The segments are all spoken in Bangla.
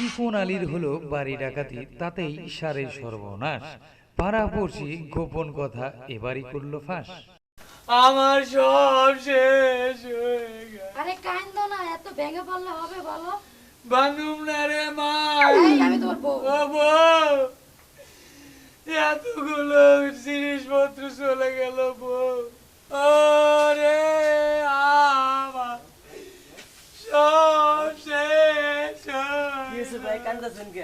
সুমন আলীর হলো বাড়ি ডাকাতি তাতেই সারে সর্বনাশ। পাড়া পড়ছি গোপন কথা এবারই করল ফাঁস। আমার সব শেষ হয়ে গেল। আরে কাইন্দ না এত ভেঙে পড়লে হবে বলো? বান্ধব না রে মা। এই আমি তোমার বউ। ও বউ। এতগুলো জিনিসপত্র চলে গেল বউ। আমার সব শেষ ভাই কান্দাছেন কে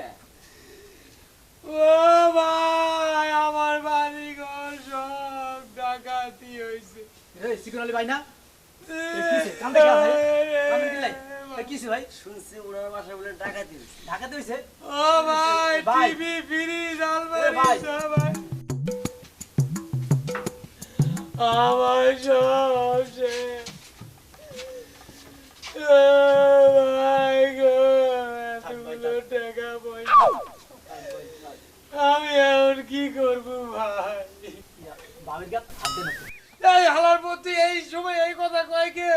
ও ভাই আমার বাড়ি ঘর সব ডাকাতি হয়েছে এই সিকুন আলী ভাই না কিসে? কান্দে কে ভাই? কান্দে কি লাই? কিসে ভাই শুনছি ওনার বাসায় বলে ডাকাতি হইছে। ডাকাতি হইছে ও ভাই ভাই। টিভি ফ্রিজ আলমারি ভাই। ভাই আমার সব শেষ আমি এখন কি করব ভাই? গাত না। এই হালার প্রতি এই সময় এই কথা কয় কে?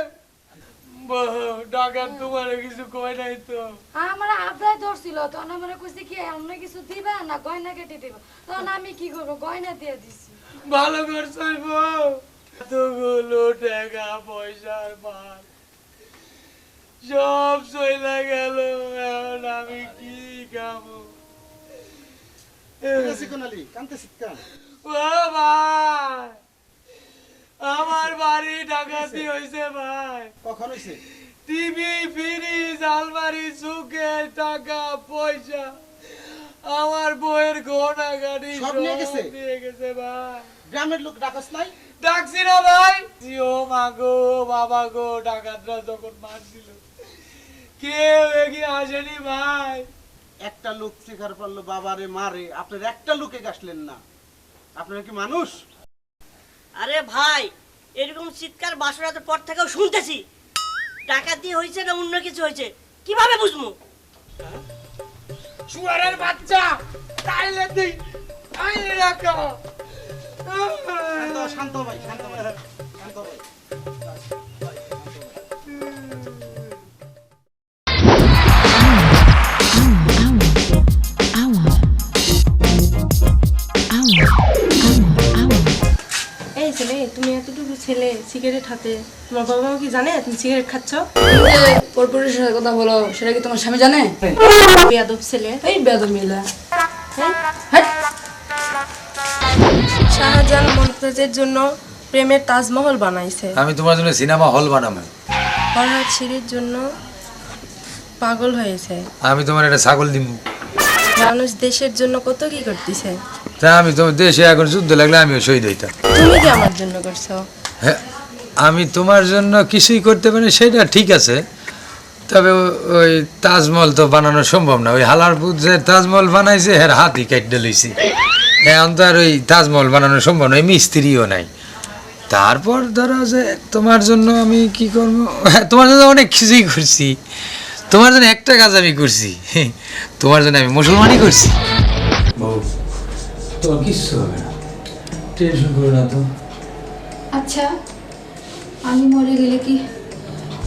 ডাকাত তোমার কিছু কয় নাই তো। আমার আবরাই ধরছিল তখন আমার কইছে কি অন্য কিছু দিবা না গয়না কেটে দিবা? তখন আমি কি করব? গয়না দিয়ে দিছি। ভালো করছই বউ এতগুলো টাকা পয়সার মাল সব চলে গেল আমার বাড়ি ডাকাতি হয়েছে ভাই। কখন হয়েছে টিভি ফ্রিজ আলমারি সুকে টাকা পয়সা। আমার বইয়ের গহনা গাড়ি সব নিয়ে গেছে? নিয়ে গেছে ভাই। গ্রামের লোক ডাকস নাই? ডাকছি না ভাই। ও মা গো বাবা গো ডাকাতরা যখন মারছিল কেউ এগিয়ে আসেনি ভাই। একটা লোক শিকার পারল বাবারে মারে। আপনার একটা লোকে গাছলেন না। আপনারা কি মানুষ? আরে ভাই এরকম চিৎকার বাসরাতের পর থেকেও শুনতেছি। ডাকাতি হয়েছে না অন্য কিছু হয়েছে? কীভাবে বুঝব? শুয়ারের বাচ্চা তাইলে তুই তাইলে রাখো শান্ত ভাই শান্ত ভাই, শান্ত ভাই। ছেলে তুমি এতটুকু ছেলে সিগারেট হাতে। তোমার বাবা মা কি জানে? তুমি সিগারেট খাচ্ছ? পরপুরের সাথে কথা বলো সেটা কি তোমার স্বামী জানে? বেয়াদব ছেলে। এই বেদম মিলা শাহজাহান মমতাজের জন্য প্রেমের তাজমহল বানাইছে। আমি তোমার জন্য সিনেমা হল বানাবো। ফরহাদ সিঁড়ির জন্য পাগল হয়েছে। আমি তোমার একটা ছাগল দিব মানুষ দেশের জন্য কত কি করতেছে? তা আমি তোমার দেশে এখন যুদ্ধ লাগলে আমিও শহীদ হইতাম। তুমি কি আমার জন্য করছ? হ্যাঁ আমি তোমার জন্য কিছুই করতে পারি সেটা ঠিক আছে। তবে ওই তাজমহল তো বানানো সম্ভব না। ওই হালারপুর যে তাজমহল বানাইছে হ্যাঁ হাতি কাটতে লইছে। এখন তো আর ওই তাজমহল বানানো সম্ভব নয় মিস্ত্রিও নাই। তারপর ধরো যে তোমার জন্য আমি কি করব? হ্যাঁ, তোমার জন্য অনেক কিছুই করছি। তোমার জন্য একটা কাজ আমি করছি। তোমার জন্য আমি মুসলমানই করছি। তোমার কিচ্ছু হবে না। টেনশন করো না তো। আচ্ছা আমি মরে গেলে কি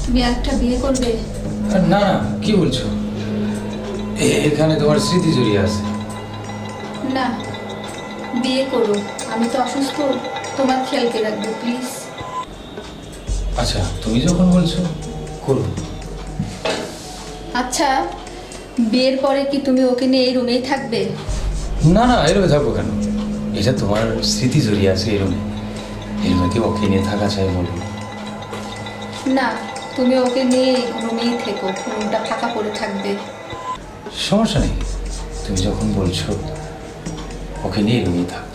তুমি একটা বিয়ে করবে? না না কি বলছো? এখানে তোমার স্মৃতি জড়িয়ে আছে। না বিয়ে করো। আমি তো অসুস্থ তোমার খেয়ালকে রাখবে প্লিজ আচ্ছা তুমি যখন বলছো করো। আচ্ছা বিয়ের পরে কি তুমি ওকে নিয়ে এই রুমেই থাকবে? না না এরকম থাকব কেন? এটা তোমার স্মৃতি জড়িয়ে আছে এই রুমে কি ওকে নিয়ে থাকা চাই বলো। না তুমি ওকে নিয়ে রুমেই থেকো রুমটা ফাঁকা পড়ে থাকবে। সমস্যা নেই। তুমি যখন বলছো ওকে নিয়ে রুমে থাক।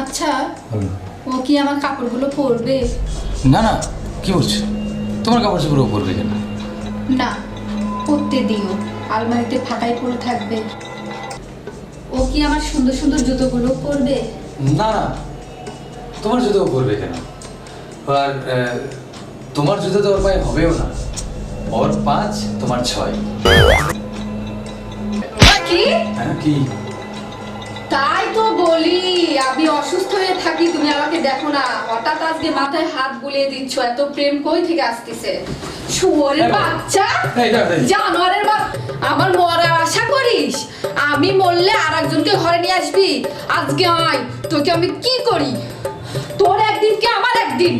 আচ্ছা ও কি আমার কাপড়গুলো পরবে? না না কি বলছো? তোমার কাপড় করবে কেন? না পরতে দিও। আলমারিতে ফাঁকাই পড়ে থাকবে। ও কি আমার সুন্দর সুন্দর জুতোগুলো পরবে? না না। তোমার জুতো পরবে করবে কেন? আর তোমার জুতো তো ওর পায়ে হবেও না। ওর পাঁচ তোমার ছয়। কি? হ্যাঁ কি? তাই তো বলি আমি অসুস্থ হয়ে থাকি তুমি আমাকে দেখো না। হঠাৎ আজকে মাথায় হাত বুলিয়ে দিচ্ছ এত প্রেম কই থেকে আসতেছে? শুয়োরের বাচ্চা? জানোয়ারের বা আমার মরার আশা করিস? আমি মরলে আর একজনকে ঘরে নিয়ে আসবি? আজকে আয় তোকে আমি কি করি? তোর একদিন কি আমার একদিন?